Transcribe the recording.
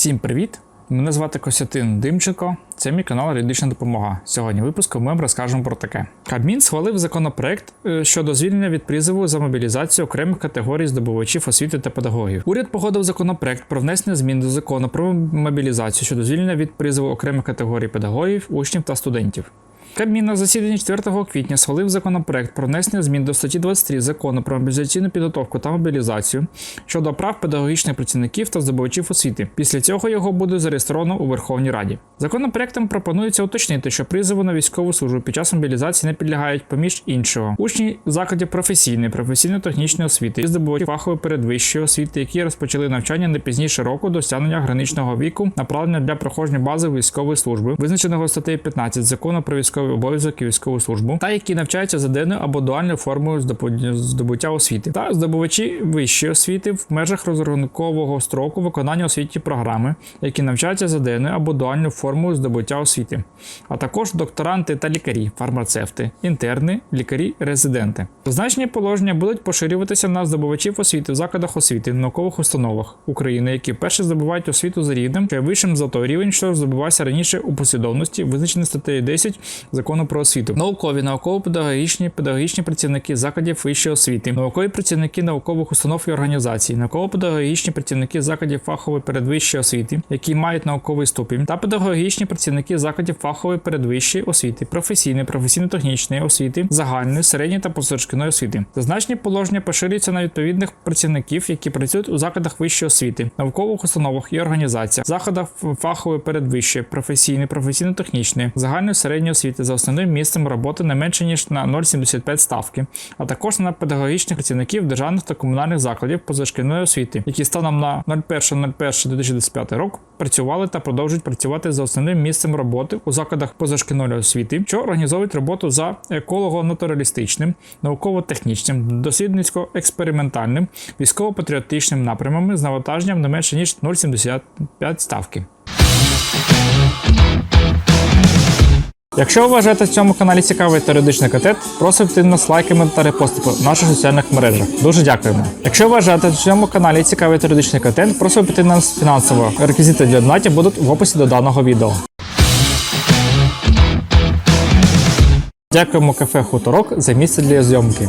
Всім привіт! Мене звати Костянтин Димченко. Це мій канал Юридична допомога. Сьогодні в випуску ми вам розкажемо про таке. Кабмін схвалив законопроект е, щодо звільнення від призову за мобілізацію окремих категорій здобувачів освіти та педагогів. Уряд погодив законопроект про внесення змін до закону про мобілізацію щодо звільнення від призову окремих категорій педагогів, учнів та студентів. Кабмін на засіданні 4 квітня схвалив законопроект про внесення змін до статті 23 закону про мобілізаційну підготовку та мобілізацію щодо прав педагогічних працівників та здобувачів освіти. Після цього його буде зареєстровано у Верховній Раді. Законопроектом пропонується уточнити, що призову на військову службу під час мобілізації не підлягають поміж іншого учні закладів професійної, професійно-технічної освіти і здобувачі фахової передвищої освіти, які розпочали навчання не пізніше року до стягнення граничного віку, направлення для проходження бази військової служби, визначеного статтею 15 закону про військовий обов'язок і військову службу, та які навчаються за денною або дуальною формою здобуття освіти, та здобувачі вищої освіти в межах розрахункового строку виконання освітньої програми, які навчаються за денною або дуальною формою здобуття освіти, а також докторанти та лікарі, фармацевти, інтерни, лікарі, резиденти. Зазначені положення будуть поширюватися на здобувачів освіти в закладах освіти, наукових установах України, які вперше здобувають освіту за рівнем, що вищим за той рівень, що здобувався раніше у послідовності, визначений статтею 10 закону про освіту. Наукові, науково-педагогічні, педагогічні працівники закладів вищої освіти, наукові працівники наукових установ і організацій, науково-педагогічні працівники закладів фахової передвищої освіти, які мають науковий ступінь, та педагогічні працівники закладів фахової передвищої освіти, професійної, професійно-технічної освіти, загальної, середньої та позашкільної освіти. Зазначені положення поширюються на відповідних працівників, які працюють у закладах вищої освіти, наукових установах і організаціях, закладах фахової передвищої, професійної, професійно-технічної, загальної середньої освіти за основним місцем роботи не менше ніж на 0,75 ставки, а також на педагогічних працівників державних та комунальних закладів позашкільної освіти, які станом на 01.01.2025 рок працювали та продовжують працювати за основним місцем роботи у закладах позашкільної освіти, що організовують роботу за еколого-натуралістичним, науково-технічним, дослідницько-експериментальним, військово-патріотичним напрямами з навантаженням не менше ніж 0,75 ставки. Якщо вважаєте в цьому каналі цікавий теоретичний контент, просимо нас лайками та репостами в наших соціальних мережах. Дуже дякуємо. Якщо вважаєте в цьому каналі цікавий теоретичний контент, просимо піти нас фінансово. Реквізити для донатів будуть в описі до даного відео. Дякуємо кафе Хуторок за місце для зйомки.